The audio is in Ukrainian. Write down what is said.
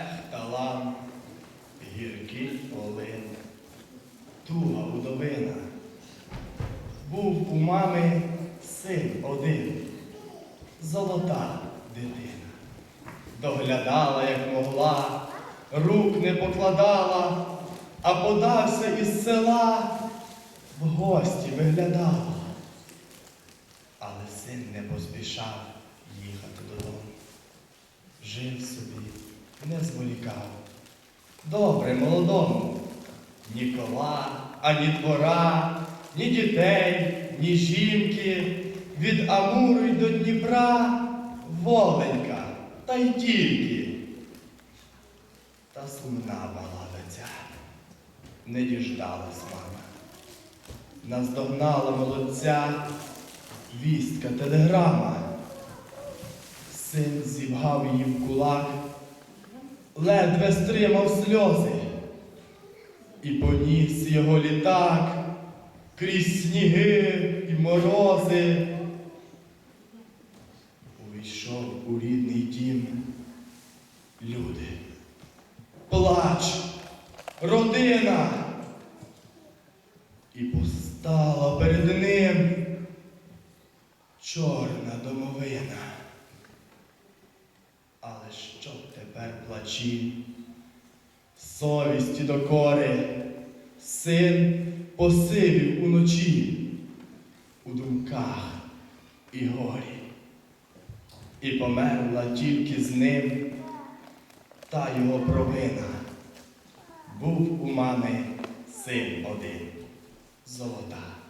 Ех, талан, гіркий полин, туга удовина. Був у мами син один, золота дитина. Доглядала, як могла, рук не покладала, а подався із села, в гості виглядала. Але син не поспішав їхати додому. Жив собі не зволікав. Добре молодому. Ні кола, ані двора, ні дітей, ні жінки, від Амури до Дніпра, воленька, та й тільки. Та сумна баладиця, не діждалась мама. Наздогнала молодця вістка телеграма. Син зібгав її в кулак, ледве стримав сльози, і поніс його літак крізь сніги і морози. Увійшов у рідний дім люди. Плач, родина. І постала перед ним чорна домовина. Але що тепер плачі? Совісті докори, син посивів уночі, у думках і горі. І померла тільки з ним та його провина. Був у мами син один, золота.